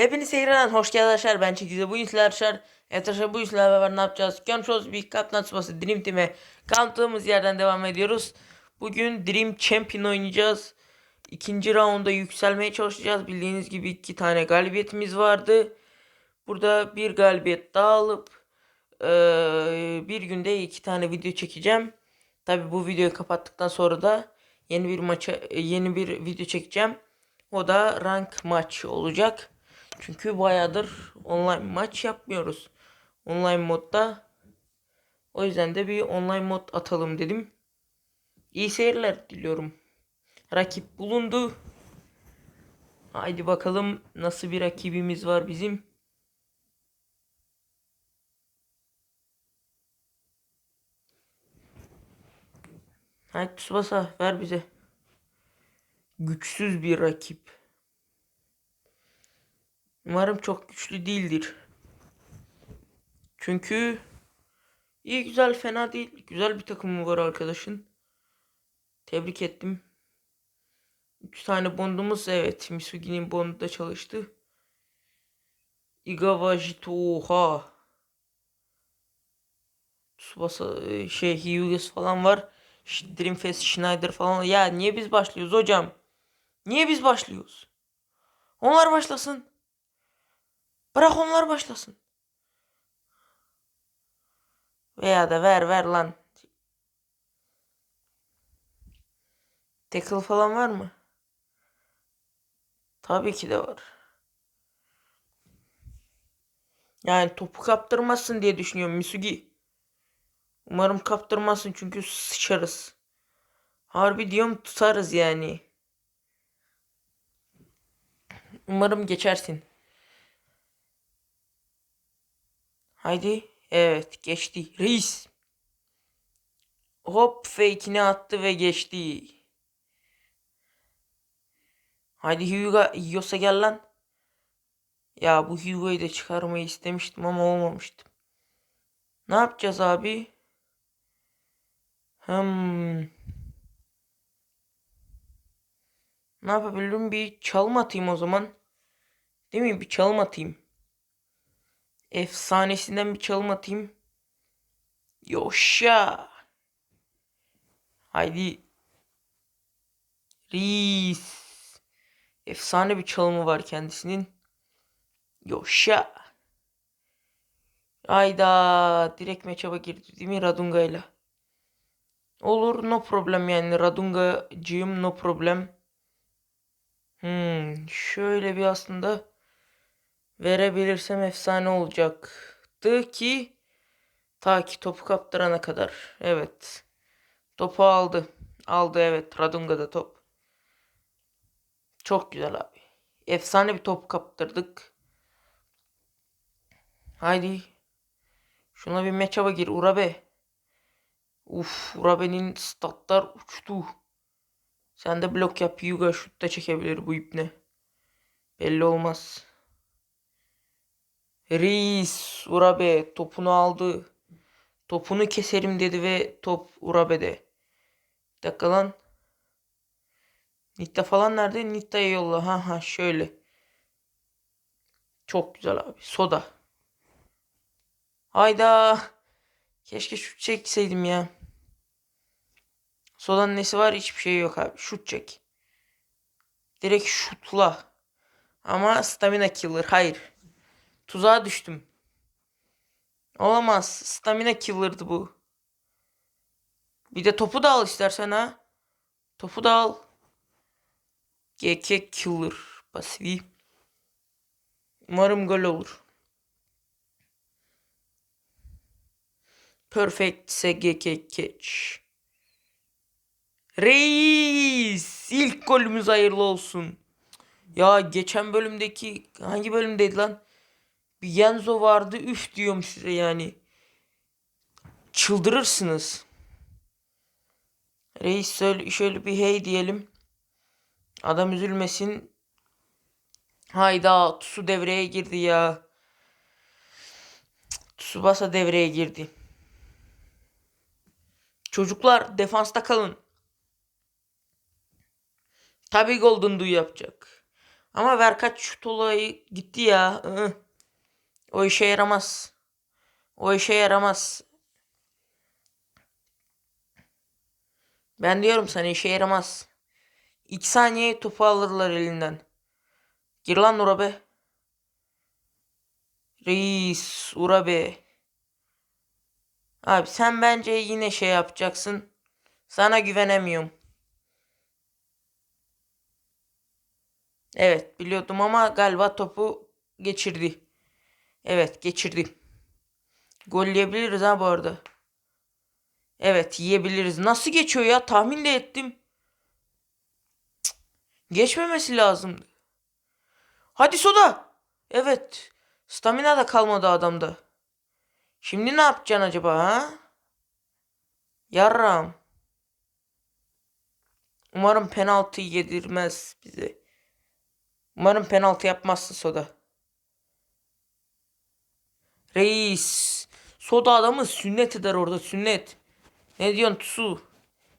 Hepiniz tekrardan hoş geldiniz arkadaşlar. Ben Çekize. Bu sizler arkadaşlar. Evet arkadaşlar bu sizlerle beraber ne yapacağız? Görmüş bir Kaptan Tsubasa Dream Team'e kaldığımız yerden devam ediyoruz. Bugün Dream Champion oynayacağız. İkinci raunda yükselmeye çalışacağız. Bildiğiniz gibi iki tane galibiyetimiz vardı. Burada bir galibiyet daha alıp eee, bir günde iki tane video çekeceğim. Tabi bu videoyu kapattıktan sonra da yeni bir maça yeni bir video çekeceğim. O da rank maç olacak. Çünkü bayağıdır online maç yapmıyoruz. Online modda. O yüzden de bir online mod atalım dedim. İyi seyirler diliyorum. Rakip bulundu. Haydi bakalım nasıl bir rakibimiz var bizim. Haydi Tsubasa ver bize. Güçsüz bir rakip. Umarım çok güçlü değildir. Çünkü iyi güzel fena değil. Güzel bir takımı var arkadaşın. Tebrik ettim. 3 tane bondumuz evet. Misugi'nin bondu da çalıştı. Igawa Jito oha. Tsubasa e, şey Hyugas falan var. Dreamfest Schneider falan. Ya niye biz başlıyoruz hocam? Niye biz başlıyoruz? Onlar başlasın. Bırak onlar başlasın. Veya da ver ver lan. Tackle falan var mı? Tabii ki de var. Yani topu kaptırmazsın diye düşünüyorum Misugi. Umarım kaptırmazsın çünkü sıçarız. Harbi diyorum tutarız yani. Umarım geçersin. Haydi. Evet geçti. Reis. Hop fake'ini attı ve geçti. Haydi Hyuga yiyorsa gel lan. Ya bu Hyuga'yı da çıkarmayı istemiştim ama olmamıştı. Ne yapacağız abi? Hmm. Ne yapabilirim? Bir çalım atayım o zaman. Değil mi? Bir çalım atayım. Efsanesinden bir çalım atayım. Yoşa. Haydi. Reis. Efsane bir çalımı var kendisinin. Yoşa. Hayda. Direkt matchup'a girdi değil mi Radunga'yla? Olur no problem yani Radunga'cığım no problem. Hmm, şöyle bir aslında verebilirsem efsane olacaktı ki ta ki topu kaptırana kadar. Evet. Topu aldı. Aldı evet. Radunga'da top. Çok güzel abi. Efsane bir top kaptırdık. Haydi. Şuna bir matchup'a gir Urabe. Uf Urabe'nin statlar uçtu. Sen de blok yap. Yuga şut da çekebilir bu ipne. Belli olmaz. Reis Urabe topunu aldı. Topunu keserim dedi ve top Urabe'de. Bir dakika lan. Nitta falan nerede? Nitta'ya yolla. Ha ha şöyle. Çok güzel abi. Soda. Hayda. Keşke şut çekseydim ya. Soda'nın nesi var? Hiçbir şey yok abi. Şut çek. Direkt şutla. Ama stamina killer. Hayır. Tuzağa düştüm. Olamaz. Stamina killer'dı bu. Bir de topu da al istersen ha. Topu da al. GK killer. Pasifi. Umarım gol olur. Perfect SGK catch. Reis! İlk golümüz hayırlı olsun. Ya geçen bölümdeki hangi bölümdeydi lan? Bir Yenzo vardı. Üf diyorum size yani. Çıldırırsınız. Reis şöyle, şöyle bir hey diyelim. Adam üzülmesin. Hayda Tusu devreye girdi ya. Tsubasa devreye girdi. Çocuklar defansta kalın. Tabii Golden Dew yapacak. Ama Verkaç şut olayı gitti ya. Iı. O işe yaramaz. O işe yaramaz. Ben diyorum sana işe yaramaz. İki saniye topu alırlar elinden. Gir lan Urabe. Reis Urabe. Abi sen bence yine şey yapacaksın. Sana güvenemiyorum. Evet biliyordum ama galiba topu geçirdi. Evet geçirdi. Gol yiyebiliriz ha bu arada. Evet yiyebiliriz. Nasıl geçiyor ya? Tahmin de ettim. Geçmemesi lazımdı. Hadi soda. Evet. Stamina da kalmadı adamda. Şimdi ne yapacaksın acaba ha? Yarram. Umarım penaltı yedirmez bize. Umarım penaltı yapmazsın Soda. Reis. Soda adamı sünnet eder orada sünnet. Ne diyorsun Tusu?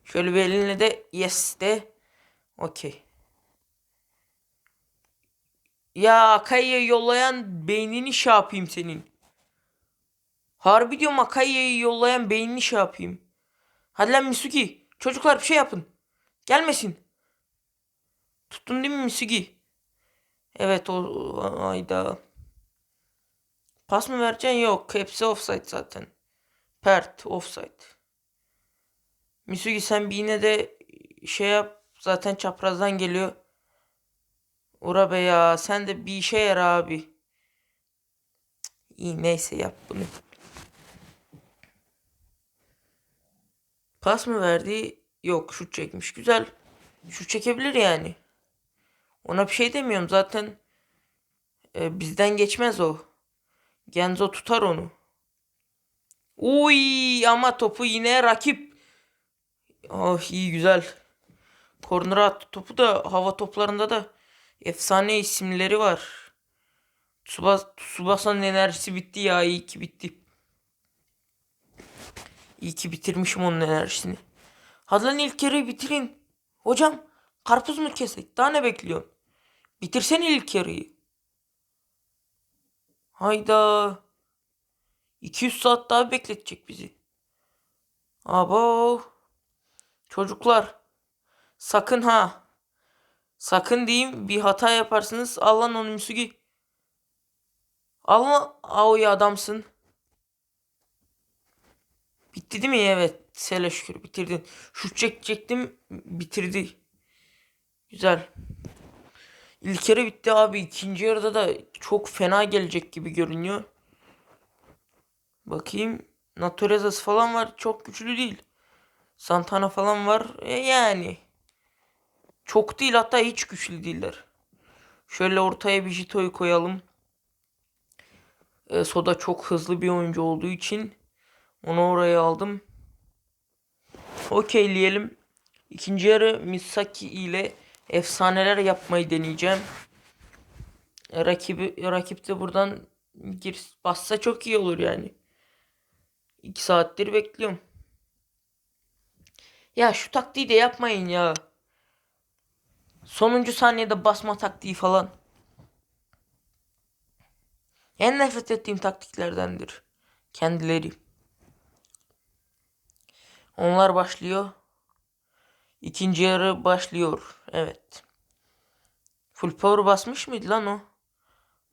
Şöyle bir elinle de yes de. Okey. Ya Akai'ye yollayan beynini şey yapayım senin. Harbi diyorum Akai'ye yollayan beynini şey yapayım. Hadi lan Misugi. Çocuklar bir şey yapın. Gelmesin. Tuttun değil mi Misugi? Evet o ayda. Pas mı vereceksin? Yok. Hepsi offside zaten. Pert offside. Misugi sen bir yine de şey yap. Zaten çaprazdan geliyor. Ura be ya sen de bir işe yara abi. İyi neyse yap bunu. Pas mı verdi? Yok şut çekmiş. Güzel. Şut çekebilir yani. Ona bir şey demiyorum zaten. e, bizden geçmez o. Genzo tutar onu. Uy ama topu yine rakip. Oh iyi güzel. Kornera attı topu da hava toplarında da efsane isimleri var. Tsubas, Tsubasa'nın enerjisi bitti ya iyi ki bitti. İyi ki bitirmişim onun enerjisini. Hadi ilk yarıyı bitirin. Hocam karpuz mu kesek? Daha ne bekliyorsun? Bitirsene ilk yarıyı. Hayda. 200 saat daha bekletecek bizi. Abo. Çocuklar. Sakın ha. Sakın diyeyim bir hata yaparsınız. Allah onu Misugi. Allah Ao'yu adamsın. Bitti değil mi? Evet. Sele şükür bitirdin. Şut çekecektim. Bitirdi. Güzel. İlk yarı bitti abi. İkinci yarıda da çok fena gelecek gibi görünüyor. Bakayım. Naturezas falan var. Çok güçlü değil. Santana falan var. E yani. Çok değil hatta hiç güçlü değiller. Şöyle ortaya bir Jito'yu koyalım. E, Soda çok hızlı bir oyuncu olduğu için onu oraya aldım. Okeyleyelim. İkinci yarı Misaki ile efsaneler yapmayı deneyeceğim. Rakibi rakip de buradan gir bassa çok iyi olur yani. 2 saattir bekliyorum. Ya şu taktiği de yapmayın ya. Sonuncu saniyede basma taktiği falan. En nefret ettiğim taktiklerdendir. Kendileri. Onlar başlıyor. İkinci yarı başlıyor. Evet. Full power basmış mıydı lan o?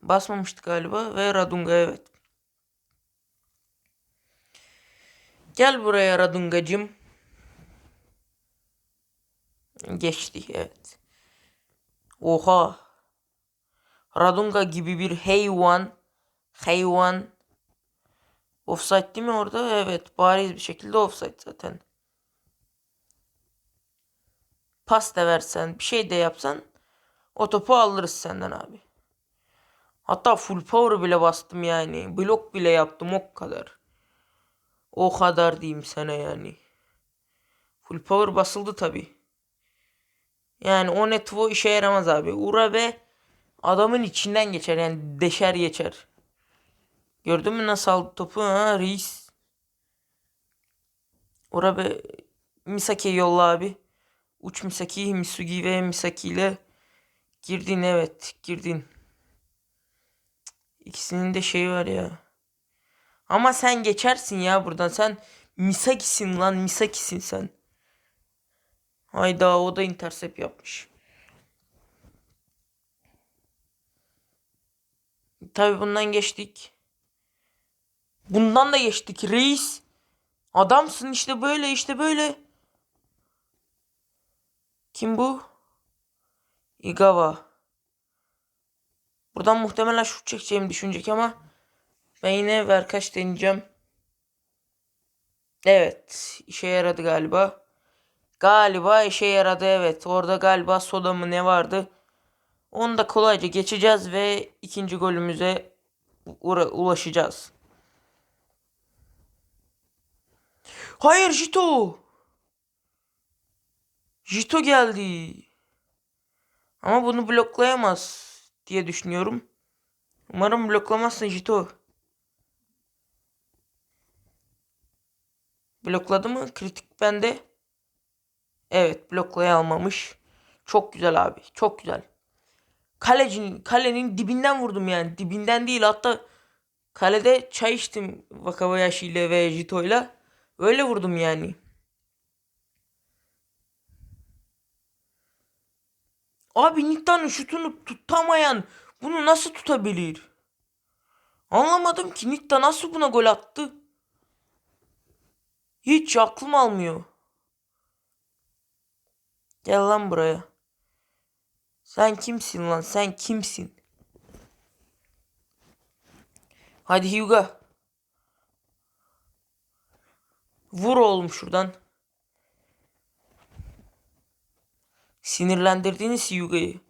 Basmamıştı galiba. Ve Radunga evet. Gel buraya Radungacım. Geçti evet. Oha. Radunga gibi bir hayvan. Hayvan. Offside değil mi orada? Evet. Bariz bir şekilde offside zaten. Pas da versen, bir şey de yapsan o topu alırız senden abi. Hatta full power bile bastım yani. Blok bile yaptım o kadar. O kadar diyeyim sana yani. Full power basıldı tabi. Yani o netvo işe yaramaz abi. Ura ve adamın içinden geçer yani deşer geçer. Gördün mü nasıl aldı topu ha reis. Ura be Misaki'ye yolla abi. Uç Misaki, Misugi ve Misaki ile Girdin evet girdin. İkisinin de şeyi var ya. Ama sen geçersin ya buradan. Sen Misaki'sin lan Misaki'sin sen. Hayda o da intercept yapmış. Tabi bundan geçtik. Bundan da geçtik reis. Adamsın işte böyle işte böyle. Kim bu? Igawa. Buradan muhtemelen şut çekeceğimi düşünecek ama ben yine verkaç deneyeceğim. Evet, işe yaradı galiba. Galiba işe yaradı evet. Orada galiba soda mı ne vardı? Onu da kolayca geçeceğiz ve ikinci golümüze ulaşacağız. Hayır Jito. Jito geldi. Ama bunu bloklayamaz diye düşünüyorum. Umarım bloklamazsın Jito. Blokladı mı? Kritik bende. Evet bloklayamamış. Çok güzel abi. Çok güzel. Kalecinin, kalenin dibinden vurdum yani. Dibinden değil hatta kalede çay içtim Wakabayashi ile ve Jito ile. Öyle vurdum yani. Abi Nitta'nın şutunu tutamayan bunu nasıl tutabilir? Anlamadım ki Nitta nasıl buna gol attı? Hiç aklım almıyor. Gel lan buraya. Sen kimsin lan? Sen kimsin? Hadi Hyuga. Vur oğlum şuradan. Sinirlendirdiniz Hyuga'yı.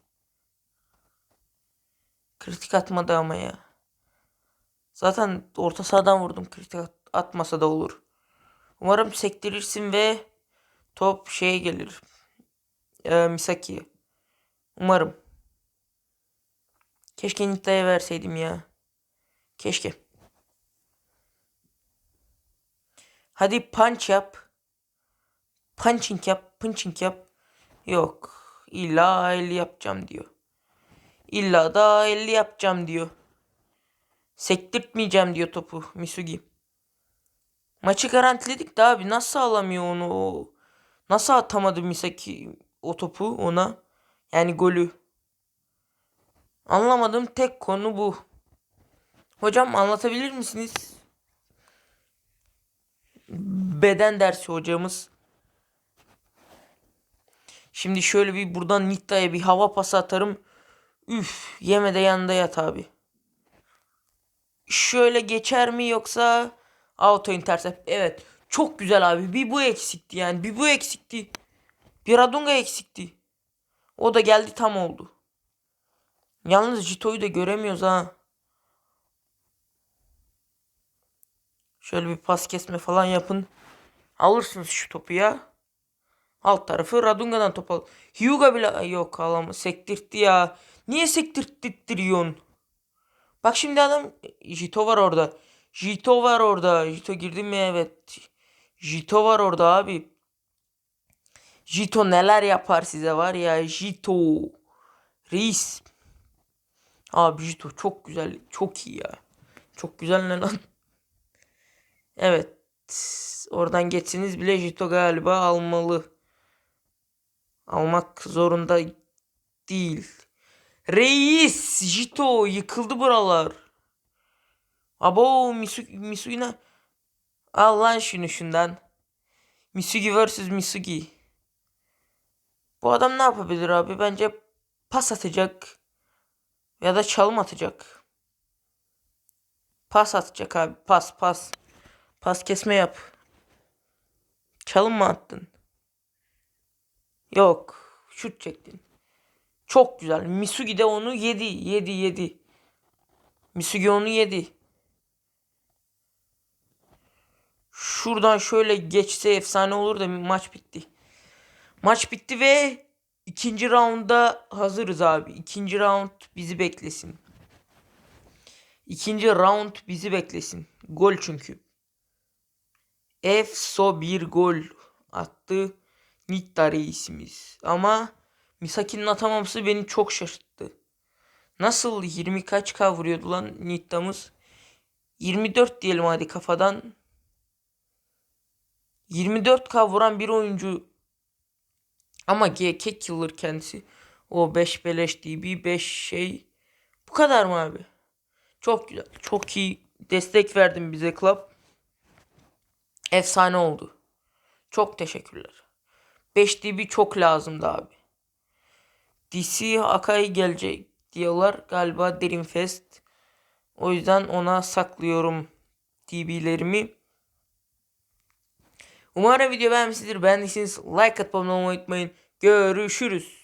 Kritik atmadı ama ya. Zaten orta sahadan vurdum. Kritik at- atmasa da olur. Umarım sektirirsin ve top şeye gelir. Ee, Misaki'ye. Umarım. Keşke Nitta'ya verseydim ya. Keşke. Hadi punch yap. Punching yap. Punching yap. Yok. İlla 50 yapacağım diyor. İlla da 50 yapacağım diyor. Sektirtmeyeceğim diyor topu Misugi. Maçı garantiledik de abi nasıl alamıyor onu o? Nasıl atamadı Misaki o topu ona? Yani golü. Anlamadığım tek konu bu. Hocam anlatabilir misiniz? Beden dersi hocamız. Şimdi şöyle bir buradan Nitta'ya bir hava pası atarım. Üf yeme de yanında yat abi. Şöyle geçer mi yoksa auto intercept? Evet. Çok güzel abi. Bir bu eksikti yani. Bir bu eksikti. Bir Radunga eksikti. O da geldi tam oldu. Yalnız Jito'yu da göremiyoruz ha. Şöyle bir pas kesme falan yapın. Alırsınız şu topu ya. Alt tarafı Radunga'dan top al. Hyuga bile yok alamaz. Sektirtti ya. Niye sektirttiriyorsun? Bak şimdi adam Jito var orada. Jito var orada. Jito girdi mi? Evet. Jito var orada abi. Jito neler yapar size var ya. Jito. Reis. Abi Jito çok güzel. Çok iyi ya. Çok güzel ne lan? Evet. Oradan geçseniz bile Jito galiba almalı. Almak zorunda değil. Reis Jito yıkıldı buralar. Abo Misugi, Misugi ne? Al lan şunu şundan. Misugi vs Misugi. Bu adam ne yapabilir abi? Bence pas atacak. Ya da çalım atacak. Pas atacak abi. Pas pas. Pas kesme yap. Çalım mı attın? Yok. Şut çektin. Çok güzel. Misugi de onu yedi. Yedi yedi. Misugi onu yedi. Şuradan şöyle geçse efsane olur da maç bitti. Maç bitti ve ikinci raunda hazırız abi. İkinci round bizi beklesin. İkinci round bizi beklesin. Gol çünkü. Efso bir gol attı Nitta reisimiz. Ama Misaki'nin atamaması beni çok şaşırttı. Nasıl 20 kaç K vuruyordu lan Nitta'mız? 24 diyelim hadi kafadan. 24K vuran bir oyuncu ama GK killer kendisi. O 5 beleş DB 5 şey. Bu kadar mı abi? Çok güzel. Çok iyi destek verdin bize club. Efsane oldu. Çok teşekkürler. 5 DB çok lazımdı abi. DC Akai gelecek diyorlar. Galiba Dream Fest. O yüzden ona saklıyorum DB'lerimi. Umarım video beğenmişsinizdir. Beğendiyseniz like olmayı unutmayın. Görüşürüz.